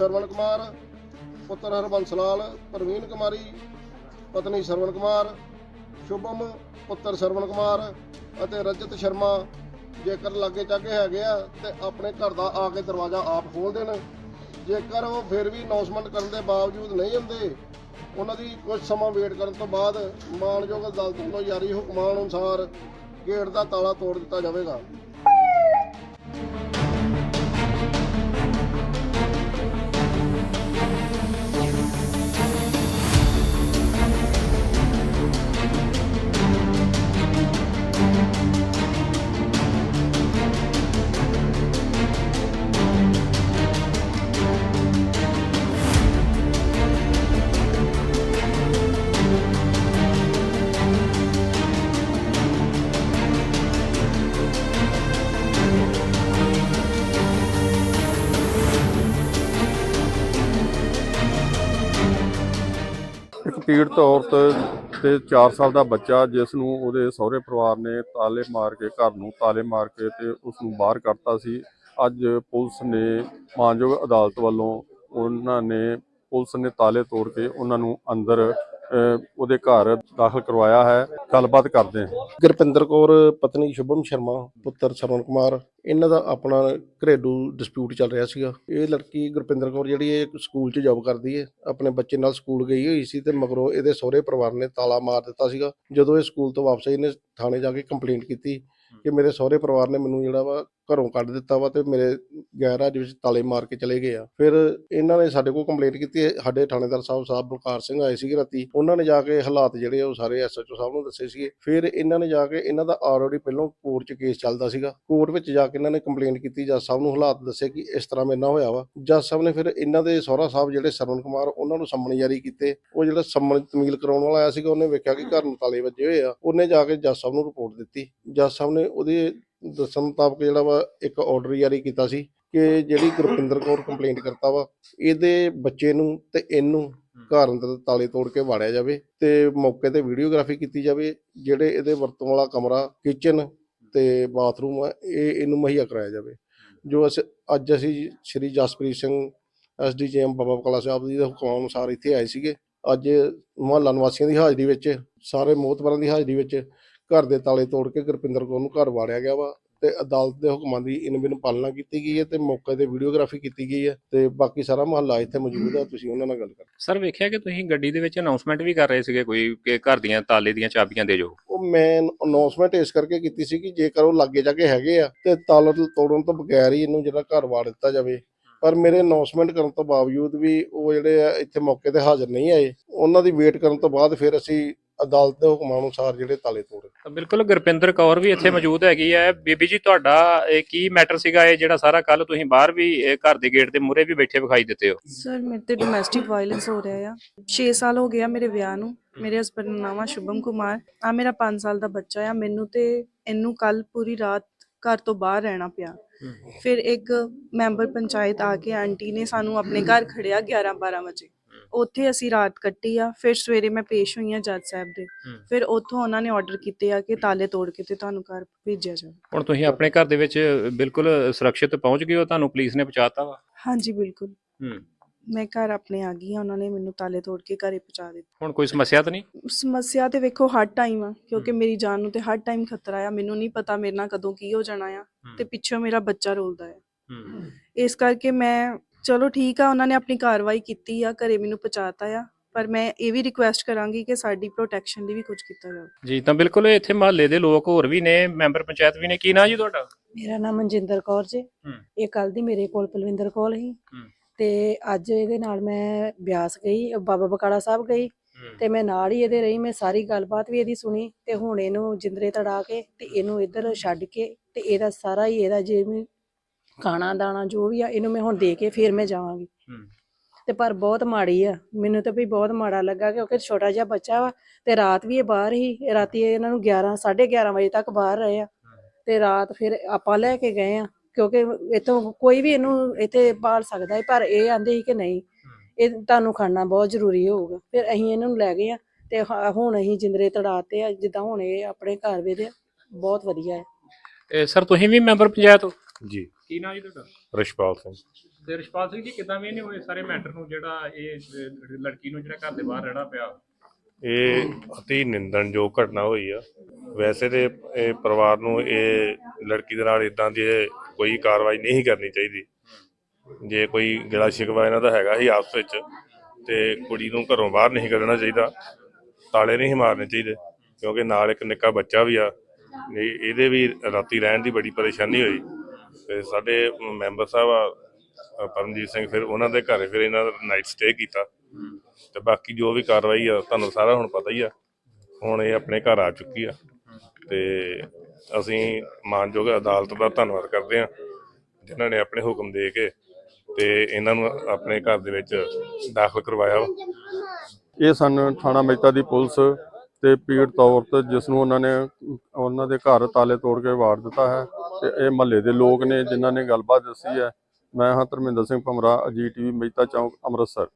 ਸਰਵਣ ਕੁਮਾਰ, ਪੁੱਤਰ ਹਰਬੰਸ ਲਾਲ, ਪ੍ਰਵੀਨ ਕੁਮਾਰੀ, ਪਤਨੀ ਸਰਵਣ ਕੁਮਾਰ, ਸ਼ੁਭਮ, ਪੁੱਤਰ ਸਰਵਣ ਕੁਮਾਰ ਅਤੇ ਰਜਤ ਸ਼ਰਮਾ। ਜੇਕਰ ਲਾਗੇ ਚਾਗੇ ਹੈਗੇ ਆ ਤੇ ਆਪਣੇ ਘਰ ਦਾ ਆ ਕੇ ਦਰਵਾਜ਼ਾ ਆਪ ਖੋਲ ਦੇਣ। ਜੇਕਰ ਉਹ ਫਿਰ ਵੀ ਅਨਾਉਂਸਮੈਂਟ ਕਰਨ ਦੇ ਬਾਵਜੂਦ ਨਹੀਂ ਹੁੰਦੇ, ਉਹਨਾਂ ਦੀ ਕੁਝ ਸਮਾਂ ਵੇਟ ਕਰਨ ਤੋਂ ਬਾਅਦ ਮਾਨਯੋਗ ਅਦਾਲਤ ਵੱਲੋਂ ਜਾਰੀ ਹੁਕਮਾਂ ਅਨੁਸਾਰ ਗੇਟ ਦਾ ਤਾਲਾ ਤੋੜ ਦਿੱਤਾ ਜਾਵੇਗਾ। ਇੱਕ ਪੀੜਤ ਔਰਤ ਤੇ 4 ਸਾਲ ਦਾ ਬੱਚਾ ਜਿਸ ਨੂੰ ਉਹਦੇ ਸਹੁਰੇ ਪਰਿਵਾਰ ਨੇ ਤਾਲੇ ਮਾਰ ਕੇ ਘਰ ਨੂੰ ਤਾਲੇ ਮਾਰ ਕੇ ਤੇ ਉਸ ਨੂੰ ਬਾਹਰ ਕੱਢਤਾ ਸੀ। ਅੱਜ ਪੁਲਿਸ ਨੇ ਮਾਨਯੋਗ ਅਦਾਲਤ ਵੱਲੋਂ ਉਹਨਾਂ ਨੇ ਪੁਲਿਸ ਨੇ ਤਾਲੇ ਤੋੜ ਕੇ ਉਹਨਾਂ ਨੂੰ ਅੰਦਰ ਉਹਦੇ ਘਰ ਦਾਖਲ ਕਰਵਾਇਆ ਹੈ। ਗੱਲਬਾਤ ਕਰਦੇ ਹਾਂ। ਗੁਰਪਿੰਦਰ ਕੌਰ, ਪਤਨੀ ਸ਼ੁਭਮ ਸ਼ਰਮਾ, ਪੁੱਤਰ ਸਰਵਣ ਕੁਮਾਰ, ਇਹਨਾਂ ਦਾ ਆਪਣਾ ਘਰੇਲੂ ਡਿਸਪਿਊਟ ਚੱਲ ਰਿਹਾ ਸੀਗਾ। ਇਹ ਲੜਕੀ ਗੁਰਪਿੰਦਰ ਕੌਰ ਜਿਹੜੀ ਹੈ ਸਕੂਲ 'ਚ ਜੌਬ ਕਰਦੀ ਹੈ, ਆਪਣੇ ਬੱਚੇ ਨਾਲ ਸਕੂਲ ਗਈ ਹੋਈ ਸੀ ਤੇ ਮਗਰੋਂ ਇਹਦੇ ਸਹੁਰੇ ਪਰਿਵਾਰ ਨੇ ਤਾਲਾ ਮਾਰ ਦਿੱਤਾ ਸੀਗਾ। ਜਦੋਂ ਇਹ ਸਕੂਲ ਤੋਂ ਵਾਪਸ ਆਈ, ਇਹਨੇ ਥਾਣੇ ਜਾ ਕੇ ਕੰਪਲੇਂਟ ਕੀਤੀ ਕਿ ਮੇਰੇ ਸਹੁਰੇ ਪਰਿਵਾਰ ਨੇ ਮੈਨੂੰ ਜਿਹੜਾ ਵਾ ਘਰੋਂ ਕੱਢ ਦਿੱਤਾ ਵਾ ਤੇ ਮੇਰੇ ਗੈਰਾਜ ਵਿੱਚ ਤਾਲੇ ਮਾਰ ਕੇ ਚਲੇ ਗਏ ਆ। ਫਿਰ ਇਹਨਾਂ ਨੇ ਸਾਡੇ ਕੋਲ ਕੰਪਲੇਂਟ ਕੀਤੀ ਸਾਡੇ ਥਾਣੇਦਾਰ ਸਾਹਿਬ ਸਾਹਿਬ ਬਲਕਾਰ ਸਿੰਘ ਆਏ ਸੀਗੇ ਰਾਤੀ। ਉਹਨਾਂ ਨੇ ਜਾ ਕੇ ਹਾਲਾਤ ਜਿਹੜੇ ਆ ਉਹ ਸਾਰੇ ਐਸਐਚਓ ਸਾਹਿਬ ਨੂੰ ਦੱਸੇ ਸੀਗੇ। ਫਿਰ ਇਹਨਾਂ ਨੇ ਜਾ ਕੇ ਇਹਨਾਂ ਦਾ ਆਲਰੇਡੀ ਪਹਿਲਾਂ ਕੋਰਟ 'ਚ ਕੇਸ ਚੱਲਦਾ ਸੀਗਾ। ਕੋਰਟ ਵਿੱਚ ਜਾ ਕੇ ਇਹਨਾਂ ਨੇ ਕੰਪਲੇਂਟ ਕੀਤੀ, ਜੱਜ ਸਾਹਿਬ ਨੂੰ ਹਾਲਾਤ ਦੱਸੇ ਕਿ ਇਸ ਤਰ੍ਹਾਂ ਮੇਰੇ ਨਾਲ ਹੋਇਆ ਵਾ। ਜੱਜ ਸਾਹਿਬ ਨੇ ਫਿਰ ਇਹਨਾਂ ਦੇ ਸਹੁਰਾ ਸਾਹਿਬ ਜਿਹੜੇ ਸਰਵਨ ਕੁਮਾਰ, ਉਹਨਾਂ ਨੂੰ ਸੰਮਨ ਜਾਰੀ ਕੀਤੇ। ਉਹ ਜਿਹੜਾ ਸੰਮਣ ਤਮੀਲ ਕਰਾਉਣ ਵਾਲਾ ਆਇਆ ਸੀਗਾ, ਉਹਨੇ ਵੇਖਿਆ ਕਿ ਘਰ ਨੂੰ ਤਾਲੇ ਵੱਜੇ ਹੋਏ ਆ। ਉਹਨੇ ਜਾ ਕੇ ਜੱਜ ਸਾਹਿਬ ਨੂੰ ਰਿਪੋਰਟ ਦਿੱਤੀ। ਜੱਜ ਸਾਹਿਬ ਨੇ ਉਹਦੇ ਦੱਸਣ ਮੁਤਾਬਕ ਜਿਹੜਾ ਵਾ ਇੱਕ ਆਰਡਰ ਜਾਰੀ ਕੀਤਾ ਸੀ ਕਿ ਜਿਹੜੀ ਗੁਰਪਿੰਦਰ ਕੌਰ ਕੰਪਲੇਂਟ ਕਰਤਾ ਵਾ ਇਹਦੇ ਬੱਚੇ ਨੂੰ ਤੇ ਇਹਨੂੰ ਘਰ ਅੰਦਰ ਤਾਲੇ ਤੋੜ ਕੇ ਵਾੜਿਆ ਜਾਵੇ ਤੇ ਮੌਕੇ ਤੇ ਵੀਡੀਓਗ੍ਰਾਫੀ ਕੀਤੀ ਜਾਵੇ ਜਿਹੜੇ ਇਹਦੇ ਵਰਤੋਂ ਵਾਲਾ ਕਮਰਾ ਕਿਚਨ ਤੇ ਬਾਥਰੂਮ ਆ ਇਹ ਇਹਨੂੰ ਮੁਹੱਈਆ ਕਰਾਇਆ ਜਾਵੇ। ਜੋ ਅਸੀਂ ਅੱਜ ਅਸੀਂ ਸ਼੍ਰੀ ਜਸਪ੍ਰੀਤ ਸਿੰਘ ਐਸਡੀਜੀਐਮ ਬਾਬਾ ਬਕਾਲਾ ਸਾਹਿਬ ਜੀ ਦੇ ਹੁਕਮ ਅਨੁਸਾਰ ਇੱਥੇ ਆਏ ਸੀਗੇ। ਅੱਜ ਮੁਹੱਲਾ ਨਿਵਾਸੀਆਂ ਦੀ ਹਾਜ਼ਰੀ ਵਿੱਚ ਸਾਰੇ ਮੋਹਤਬਰਾਂ ਦੀ ਹਾਜ਼ਰੀ ਵਿੱਚ ਘਰ ਦੇ ਤਾਲੇ ਤੋੜ ਕੇ ਗੁਰਪਿੰਦਰ ਕੌਰ ਨੂੰ ਘਰ ਵਾੜਿਆ ਗਿਆ ਵਾ ਤੇ ਅਦਾਲਤ ਦੇ ਹੁਕਮਾਂ ਦੀ ਇਨ ਬਿਨ ਪਾਲਣਾ ਕੀਤੀ ਗਈ ਹੈ ਤੇ ਮੌਕੇ ਤੇ ਵੀਡੀਓਗ੍ਰਾਫੀ ਕੀਤੀ ਗਈ ਹੈ ਤੇ ਬਾਕੀ ਸਾਰਾ ਮਹੱਲਾ ਇੱਥੇ ਮੌਜੂਦ ਹੈ ਤੁਸੀਂ ਉਹਨਾਂ ਨਾਲ ਗੱਲ ਕਰ। ਸਰ ਵੇਖਿਆ ਕਿ ਤੁਸੀਂ ਗੱਡੀ ਦੇ ਵਿੱਚ ਅਨਾਉਂਸਮੈਂਟ ਵੀ ਕਰ ਰਹੇ ਸੀਗੇ ਕੋਈ ਕਿ ਘਰ ਦੀਆਂ ਤਾਲੇ ਦੀਆਂ ਚਾਬੀਆਂ ਦੇ ਜੋ? ਉਹ ਮੈਂ ਅਨਾਉਂਸਮੈਂਟ ਇਸ ਕਰਕੇ ਕੀਤੀ ਸੀ ਕਿ ਜੇਕਰ ਉਹ ਲਾਗੇ ਜਾ ਕੇ ਹੈਗੇ ਆ ਤੇ ਤਾਲਾ ਤੋੜਨ ਤੋਂ ਬਗੈਰ ਹੀ ਇਹਨੂੰ ਜਿਹੜਾ ਘਰ ਵਾੜ ਦਿੱਤਾ ਜਾਵੇ। ਪਰ ਮੇਰੇ ਅਨਾਉਂਸਮੈਂਟ ਕਰਨ ਤੋਂ ਬਾਵਜੂਦ ਵੀ ਉਹ ਜਿਹੜੇ ਆ ਇੱਥੇ ਮੌਕੇ ਤੇ ਹਾਜ਼ਰ ਨਹੀਂ ਆਏ ਉਹਨਾਂ ਦੀ ਵੇਟ ਕਰਨ ਤੋਂ ਬਾਅਦ ਫਿਰ ਅਸੀਂ ਅਦਾਲਤ ਦੇ ਹੁਕਮਾਂ ਅਨੁਸਾਰ ਜਿਹੜੇ ਤਾਲੇ ਤੋੜੇ। ਤਾਂ ਬਿਲਕੁਲ ਗੁਰਪਿੰਦਰ ਕੌਰ ਵੀ ਇੱਥੇ ਮੌਜੂਦ ਹੈਗੀ ਹੈ। ਬੀਬੀ ਜੀ ਤੁਹਾਡਾ ਇਹ ਕੀ ਮੈਟਰ ਸੀਗਾ? ਇਹ ਜਿਹੜਾ ਸਾਰਾ ਕੱਲ ਤੁਸੀਂ ਬਾਹਰ ਵੀ ਇਹ ਘਰ ਦੇ ਗੇਟ ਦੇ ਮੂਹਰੇ ਵੀ ਬੈਠੇ ਵਿਖਾਈ ਦਿੱਤੇ ਹੋ। ਸਰ ਮੇਰੇ ਤੇ ਡੋਮੈਸਟਿਕ ਵਾਇਲੈਂਸ ਹੋ ਰਿਹਾ ਆ। 6 ਸਾਲ ਹੋ ਗਿਆ ਮੇਰੇ ਵਿਆਹ ਨੂੰ। ਮੇਰੇ ਹਸਬੰਡ ਦਾ ਨਾਮ ਆ ਸ਼ੁਭਮ ਕੁਮਾਰ। ਆ ਮੇਰਾ 5 ਸਾਲ ਦਾ ਬੱਚਾ ਆ। ਮੈਨੂੰ ਤੇ ਇਹਨੂੰ ਕੱਲ ਪੂਰੀ ਰਾਤ ਘਰ ਤੋਂ ਬਾਹਰ ਰਹਿਣਾ ਪਿਆ। ਫਿਰ ਇੱਕ ਮੈਂਬਰ ਪੰਚਾਇਤ ਆ ਕੇ ਆਂਟੀ ਨੇ ਸਾਨੂੰ ਆਪਣੇ ਘਰ ਖੜਿਆ 11 12 ਵਜੇ। ਉੱਥੇ ਅਸੀਂ ਰਾਤ ਕੱਟੀ ਆ ਫਿਰ ਸਵੇਰੇ ਮੈਂ ਪੇਸ਼ ਹੋਈ ਆ ਜੱਜ ਸਾਹਿਬ ਦੇ। ਫਿਰ ਉੱਥੋਂ ਉਹਨਾਂ ਨੇ ਆਰਡਰ ਕੀਤੇ ਆ ਕਿ ਤਾਲੇ ਤੋੜ ਕੇ ਤੇ ਤੁਹਾਨੂੰ ਘਰ ਭੇਜਿਆ ਜਾਵੇ। ਹੁਣ ਤੁਸੀਂ ਆਪਣੇ ਘਰ ਦੇ ਵਿੱਚ ਬਿਲਕੁਲ ਸੁਰੱਖਿਅਤ ਪਹੁੰਚ ਗਏ ਹੋ ਤੁਹਾਨੂੰ ਪੁਲਿਸ ਨੇ ਪਹੁੰਚਾਤਾ ਵਾ? ਹਾਂਜੀ ਬਿਲਕੁਲ। ਹੂੰ। ਮੈਂ ਘਰ ਆਪਣੇ ਆ ਗਈ ਆ ਉਹਨਾਂ ਨੇ ਮੈਨੂੰ ਤਾਲੇ ਤੋੜ ਕੇ ਘਰੇ ਪਹੁੰਚਾ ਦਿੱਤਾ। ਹੁਣ ਕੋਈ ਸਮੱਸਿਆ ਤਾਂ ਨਹੀਂ? ਸਮੱਸਿਆ ਤੇ ਵੇਖੋ ਹਰ ਟਾਈਮ ਆ ਕਿਉਂਕਿ ਮੇਰੀ ਜਾਨ ਨੂੰ ਤੇ ਹਰ ਟਾਈਮ ਖਤਰਾ ਆ ਮੈਨੂੰ ਨਹੀਂ ਪਤਾ ਮੇਰੇ ਨਾਲ ਕਦੋਂ ਕੀ ਹੋ ਜਾਣਾ ਆ ਤੇ ਪਿੱਛੋਂ ਮੇਰਾ ਬੱਚਾ ਰੋਲਦਾ ਆ। ਹੂੰ। ਇਸ ਕਰਕੇ ਮੈਂ ਚਲੋ ਠੀਕ ਆ ਉਹਨਾਂ ਨੇ ਆਪਣੀ ਕਾਰਵਾਈ ਕੀਤੀ ਆ ਘਰੇ ਮੈਨੂੰ ਪਹੁੰਚਾਤਾ ਆ ਪਰ ਮੈਂ ਇਹ ਵੀ ਰਿਕੁਐਸਟ ਕਰਾਂਗੀ ਕਿ ਸਾਡੀ ਪ੍ਰੋਟੈਕਸ਼ਨ ਲਈ ਵੀ ਕੁਝ ਕੀਤਾ ਜਾਵੇ। ਜੀ ਤਾਂ ਬਿਲਕੁਲ ਇੱਥੇ ਮਹੱਲੇ ਦੇ ਲੋਕ ਹੋਰ ਵੀ ਨੇ ਮੈਂਬਰ ਪੰਚਾਇਤ ਵੀ ਨੇ। ਕੀ ਨਾਂ ਜੀ ਤੁਹਾਡਾ? ਮੇਰਾ ਨਾਮ ਮਨਜਿੰਦਰ ਕੌਰ ਜੀ। ਇਹ ਕੱਲ ਦੀ ਮੇਰੇ ਕੋਲ ਪਲਵਿੰਦਰ ਕੋਲ ਸੀ। ਹੂੰ। ਤੇ ਅੱਜ ਇਹਦੇ ਨਾਲ ਮੈਂ ਬਿਆਸ ਗਈ ਬਾਬਾ ਬਕਾਲਾ ਸਾਹਿਬ ਗਈ। ਤੇ ਮੈਂ ਨਾਲ ਹੀ ਇਹਦੇ ਰਹੀ ਮੈਂ ਸਾਰੀ ਗੱਲਬਾਤ ਵੀ ਇਹਦੀ ਸੁਣੀ। ਤੇ ਹੁਣ ਇਹਨੂੰ ਜਿੰਦਰੇ ਤੜਾ ਕੇ ਤੇ ਇਹਨੂੰ ਇੱਧਰ ਛੱਡ ਕੇ ਤੇ ਇਹਦਾ ਸਾਰਾ ਹੀ ਇਹਦਾ ਜਿਵੇਂ ਖਾਣਾ ਦਾਣਾ ਜੋ ਵੀ ਆ ਇਹਨੂੰ ਮੈਂ ਹੁਣ ਦੇ ਕੇ ਫਿਰ ਮੈਂ ਜਾਵਾਂਗੀ। ਤੇ ਪਰ ਬਹੁਤ ਮਾੜੀ ਆ। ਮੈਨੂੰ ਤਾਂ ਵੀ ਬਹੁਤ ਮਾੜਾ ਲੱਗਾ ਕਿਉਂਕਿ ਛੋਟਾ ਜਿਹਾ ਬੱਚਾ ਵਾ ਤੇ ਰਾਤ ਵੀ ਇਹ ਬਾਹਰ ਹੀ ਰਾਤੀ ਇਹਨਾਂ ਨੂੰ 11 11:30 ਵਜੇ ਤੱਕ ਬਾਹਰ ਰਹੇ ਆ। ਤੇ ਰਾਤ ਫਿਰ ਆਪਾਂ ਲੈ ਕੇ ਗਏ ਆ ਕਿਉਂਕਿ ਇਤੋਂ ਕੋਈ ਵੀ ਇਹਨੂੰ ਇੱਥੇ ਪਾਲ ਸਕਦਾ ਹੈ ਪਰ ਇਹ ਆਂਦੇ ਸੀ ਕਿ ਨਹੀਂ ਇਹ ਤੁਹਾਨੂੰ ਖਾਣਾ ਬਹੁਤ ਜ਼ਰੂਰੀ ਹੋਊਗਾ। ਫਿਰ ਅਸੀਂ ਇਹਨਾਂ ਨੂੰ ਲੈ ਗਏ ਆ ਤੇ ਹੁਣ ਅਸੀਂ ਜਿੰਦਰੇ ਤੜਾਤੇ ਆ ਜਿੱਦਾਂ ਹੁਣ ਇਹ ਆਪਣੇ ਘਰ ਵੇਦੇ ਬਹੁਤ ਵਧੀਆ ਹੈ ਸਰ ਤੁਸੀਂ ਵੀ ਮੈਂਬਰ ਪੰਚਾਇਤ ਹੋ? ਜੀ। ਕੀ ਨਾਂ ਜੀ ਤੁਹਾਡਾ? ਰਿਸ਼ਪਾਲ ਸਿੰਘ। ਤੇ ਰਿਸ਼ਪਾਲ ਸਿੰਘ ਜੀ ਕਿਦਾਂ ਵੀ ਨਹੀਂ ਹੋਏ ਸਾਰੇ ਮੈਟਰ ਨੂੰ? ਜਿਹੜਾ ਇਹ ਲੜਕੀ ਨੂੰ ਜਿਹੜਾ ਘਰ ਦੇ ਬਾਹਰ ਰਹਿਣਾ ਪਿਆ। ਇਹ ਅਤੀ ਨਿੰਦਣਯੋਗ ਘਟਨਾ ਹੋਈ ਆ। ਵੈਸੇ ਤੇ ਇਹ ਪਰਿਵਾਰ ਨੂੰ ਇਹ ਲੜਕੀ ਦੇ ਨਾਲ ਇਦਾਂ ਦੀ ਕੋਈ ਕਾਰਵਾਈ ਨਹੀਂ ਕਰਨੀ ਚਾਹੀਦੀ। ਜੇ ਕੋਈ ਗਿਲਾ ਸ਼ਿਕਵਾ ਇਹਨਾਂ ਦਾ ਹੈਗਾ ਹੀ ਆਪਸ ਵਿੱਚ ਤੇ ਕੁੜੀ ਨੂੰ ਘਰੋਂ ਬਾਹਰ ਨਹੀਂ ਕੱਢਣਾ ਚਾਹੀਦਾ। ਤਾਲੇ ਨਹੀਂ ਮਾਰਨੇ ਚਾਹੀਦੇ ਕਿਉਂਕਿ ਨਾਲ ਇੱਕ ਨਿੱਕਾ ਬੱਚਾ ਵੀ ਆ। ਇਹਦੇ ਵੀ ਰਾਤੀ ਰਹਿਣ ਦੀ ਬੜੀ ਪਰੇਸ਼ਾਨੀ ਹੋਈ। ਤੇ ਸਾਡੇ ਮੈਂਬਰ ਸਾਹਿਬ ਆ ਪਰਮਜੀਤ ਸਿੰਘ ਫਿਰ ਉਹਨਾਂ ਦੇ ਘਰ ਫਿਰ ਇਹਨਾਂ ਦਾ ਨਾਈਟ ਸਟੇ ਕੀਤਾ। ਤੇ ਬਾਕੀ ਜੋ ਵੀ ਕਾਰਵਾਈ ਆ, ਤੁਹਾਨੂੰ ਸਾਰਾ ਹੁਣ ਪਤਾ ਹੀ ਆ। ਹੁਣ ਇਹ ਆਪਣੇ ਘਰ ਆ ਚੁੱਕੀ ਆ। ਤੇ ਅਸੀਂ ਮਾਨਯੋਗ ਅਦਾਲਤ ਦਾ ਧੰਨਵਾਦ ਕਰਦੇ ਆ, ਜਿਨ੍ਹਾਂ ਨੇ ਆਪਣੇ ਹੁਕਮ ਦੇ ਕੇ ਤੇ ਇਹਨਾਂ ਨੂੰ ਆਪਣੇ ਘਰ ਦੇ ਵਿੱਚ ਦਾਖਲ ਕਰਵਾਇਆ ਵਾ। ਇਹ ਸਨ ਥਾਣਾ ਮਹਿਤਾ ਦੀ ਪੁਲਿਸ ਤੇ ਪੀੜਤ ਔਰਤ ਜਿਸ ਨੂੰ ਉਹਨਾਂ ਨੇ, ਉਹਨਾਂ ਦੇ ਘਰ ਤਾਲੇ ਤੋੜ ਕੇ ਵਾੜ ਦਿੱਤਾ ਹੈ ਤੇ ਇਹ ਮਹੱਲੇ ਦੇ ਲੋਕ ਨੇ ਜਿਨ੍ਹਾਂ ਨੇ ਗੱਲਬਾਤ ਦੱਸੀ ਹੈ। ਮੈਂ ਹਾਂ ਧਰਮਿੰਦਰ ਸਿੰਘ ਭਮਰਾ ਅਜੀ ਟੀਵੀ, ਮਹਿਤਾ ਚੌਂਕ, ਅੰਮ੍ਰਿਤਸਰ।